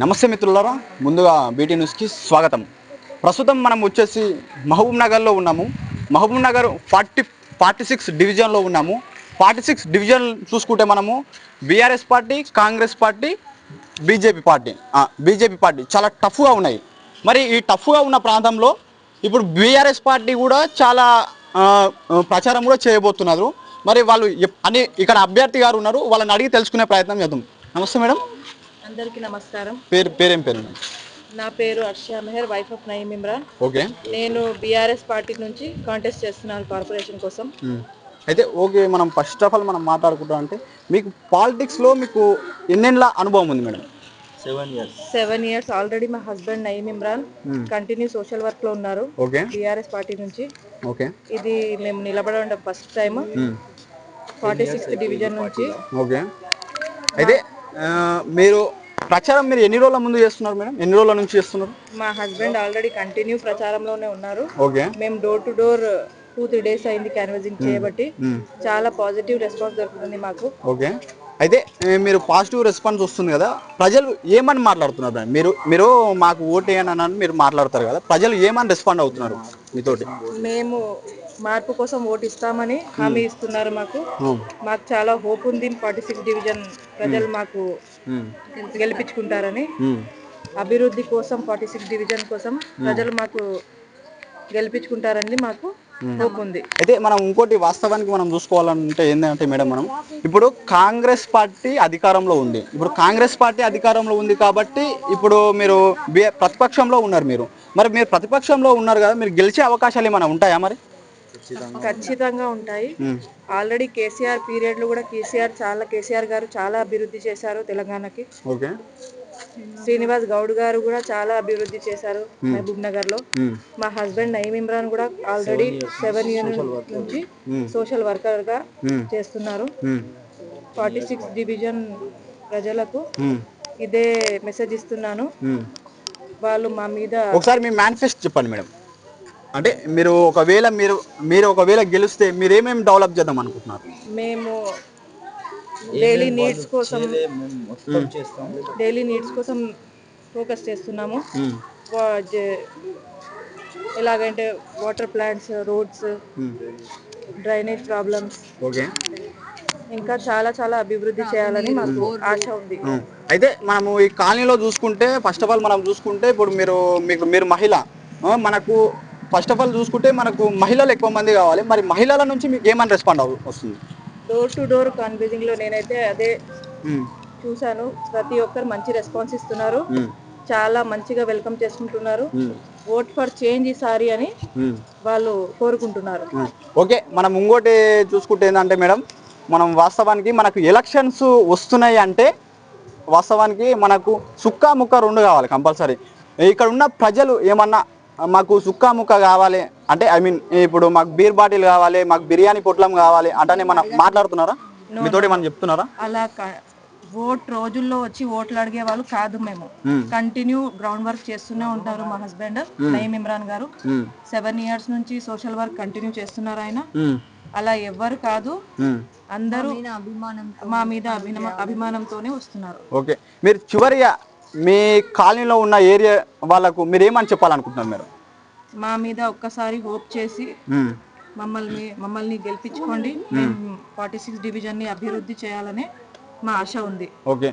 నమస్తే మిత్రులారా. ముందుగా బీటీ న్యూస్కి స్వాగతం. ప్రస్తుతం మనం వచ్చేసి మహబూబ్ నగర్లో ఉన్నాము. Mahabub Nagar forty forty six డివిజన్లో ఉన్నాము. ఫార్టీ సిక్స్ డివిజన్ చూసుకుంటే మనము BRS party Congress party BJP party. BJP party చాలా టఫ్గా ఉన్నాయి. మరి ఈ టఫ్గా ఉన్న ప్రాంతంలో ఇప్పుడు బీఆర్ఎస్ పార్టీ కూడా చాలా ప్రచారం కూడా చేయబోతున్నారు. మరి వాళ్ళు అని ఇక్కడ అభ్యర్థి గారు ఉన్నారు. వాళ్ళని అడిగి తెలుసుకునే ప్రయత్నం చేద్దాం. నమస్తే మేడం. అందరికీ నమస్కారం. పేరు పేరేం పేరు? నా పేరు Arshiya Meher wife of Naeem Imran okay. నేను బీఆర్ఎస్ పార్టీ నుంచి కాంటెస్ట్ చేస్తున్నాను కార్పొరేషన్ కోసం. అయితే ఓకే మనం ఫస్ట్ ఆఫ్ ఆల్ మనం మాట్లాడుకుంటాం అంటే మీకు పాలిటిక్స్లో మీకు ఎన్నెండ్ల అనుభవం ఉంది మేడం? సెవెన్ ఇయర్స్ ఆల్రెడీ మా husband Naeem Imran continue social వర్క్లో ఉన్నారు. ఓకే. బీఆర్ఎస్ పార్టీ నుంచి. ఓకే. ఇది మేము నిలబడడం first time. Forty sixth division నుంచి. ఓకే. అయితే మీరు ప్రచారం మీరు ఎన్ని రోజుల ముందు చేస్తున్నారు మేడం? ఎన్ని రోజుల నుంచి చేస్తున్నారు? మా హస్బెండ్ ఆల్రెడీ కంటిన్యూ ప్రచారంలోనే ఉన్నారు. ఓకే. మేము door to door two three days అయింది క్యాన్వసింగ్ చేయబట్టి. మ్మ్. చాలా పాజిటివ్ రెస్పాన్స్ దొరుకుతుంది మాకు. ఓకే. అయితే మీరు పాజిటివ్ రెస్పాన్స్ వస్తుంది కదా ప్రజలు ఏమని మాట్లాడుతున్నారు? మీరు మీరు మాకు ఓటు అని మీరు మాట్లాడతారు కదా ప్రజలు ఏమని రెస్పాండ్ అవుతున్నారు మీతోటి? మేము మార్పు కోసం ఓటు ఇస్తామని హామీ ఇస్తున్నారు మాకు. మ్మ్. మాకు చాలా హోప్ ఉంది. ఫార్టీ సిక్స్ డివిజన్ ప్రజలు మాకు మ్మ్. గెలిపించుకుంటారని. అభివృద్ధి కోసం ఫార్టీ సిక్స్ డివిజన్ కోసం ప్రజలు మాకు గెలిపించుకుంటారని మాకు హోప్ ఉంది. అయితే మనం ఇంకోటి వాస్తవానికి మనం చూసుకోవాలంటే ఏంటంటే మేడం మనం ఇప్పుడు కాంగ్రెస్ పార్టీ అధికారంలో ఉంది. ఇప్పుడు కాంగ్రెస్ పార్టీ అధికారంలో ఉంది కాబట్టి ఇప్పుడు మీరు ప్రతిపక్షంలో ఉన్నారు మీరు. మరి మీరు ప్రతిపక్షంలో ఉన్నారు కదా మీరు గెలిచే అవకాశాలు ఏమైనా ఉంటాయా మరి? ఖచ్చితంగా ఉంటాయి. ఆల్రెడీ కేసీఆర్ పీరియడ్లో కూడా కేసీఆర్ చాలా కేసీఆర్ గారు చాలా అభివృద్ధి చేశారు తెలంగాణకి శ్రీనివాస్ గౌడ్ గారు కూడా చాలా అభివృద్ధి చేశారు మహబూబ్ నగర్లో. మా హస్బెండ్ నయీం ఇమ్రాన్ కూడా ఆల్రెడీ సెవెన్ ఇయర్ నుంచి సోషల్ వర్కర్గా. చేస్తున్నారు. ఫార్టీ సిక్స్ డివిజన్ ప్రజలకు. ఇదే మెసేజ్ ఇస్తున్నాను. వాళ్ళు మా మీద ఒకసారి మీ మేనిఫెస్ట్ చెప్పండి మేడం అంటే మీరు ఒకవేళ మీరు మీరు ఒకవేళ గెలిస్తే మీరు ఏమేమి డెవలప్ చేద్దాం అనుకుంటున్నారు? మేము డైలీ నీడ్స్ కోసం డైలీ నీడ్స్ కోసం ఫోకస్ చేస్తున్నాము. ఎలాగంటే water plants roads. Drainage problems okay. ఇంకా చాలా చాలా అభివృద్ధి చేయాలని మాకు ఆశ ఉంది. అయితే మనము ఈ కాలనీలో చూసుకుంటే ఫస్ట్ ఆఫ్ ఆల్ మనం చూసుకుంటే ఇప్పుడు మీరు మీకు మీరు మహిళ మనకు ఫస్ట్ ఆఫ్ ఆల్ చూసుకుంటే మనకు మహిళలు ఎక్కువ మంది కావాలి మరి మహిళల నుంచి మీకు ఏమని రెస్పాండ్ అవు వస్తుంది డోర్ టు డోర్ కన్విజింగ్లో నేనైతే అదే ఉం. చూశాను ప్రతి ఒక్కరు మంచి రెస్పాన్స్ ఇస్తున్నారు ఉం. చాలా మంచిగా వెల్కమ్ చేసుకుంటున్నారు. ఓట్ ఫర్ చేంజ్ ఈసారి అని ఉం. వాళ్ళు కోరుకుంటున్నారు. ఓకే మనం ఇంకోటి చూసుకుంటే ఏంటంటే మేడం మనం వాస్తవానికి మనకు ఎలక్షన్స్ వస్తున్నాయి అంటే వాస్తవానికి మనకు సుక్కా ముక్క రెండు కావాలి కంపల్సరీ ఇక్కడ ఉన్న ప్రజలు ఏమన్నా మాకు సుక్కా ముక్క కావాలి. అంటే ఐ మీన్ ఇప్పుడు మాకు బీర్ బాటిల్ కావాలి మాకు బిర్యానీ పొట్లం కావాలి అంటే మన మాట్లాడుతున్నారా? మీతోటి మనం చెప్తున్నారా? అలా ఓట్ రోజుల్లో వచ్చి ఓట్లు అడిగే వాళ్ళు కాదు మేము. కంటిన్యూ గ్రౌండ్ వర్క్ చేస్తూనే ఉంటారు మా హస్బెండ్ నయీం ఇమ్రాన్ గారు. సెవెన్ ఇయర్స్ నుంచి సోషల్ వర్క్ కంటిన్యూ చేస్తున్నారు ఆయన. ఉం. అలా ఎవ్వరు కాదు. ఉం. అందరూ మా మీద అభిమానంతోనే వస్తున్నారు. ఓకే మీరు చివరిగా మీ కాలనీలో ఉన్న ఏరియా వాళ్ళకు మీరు ఏమని చెప్పాలనుకుంటున్నారు మీరు మా మీద ఒక్కసారి హోప్ చేసి. మమ్మల్ని మమ్మల్ని గెలిపించుకోండి. మేము. ఫార్టీ సిక్స్ డివిజన్ని అభివృద్ధి చేయాలనే మా ఆశ ఉంది. ఓకే.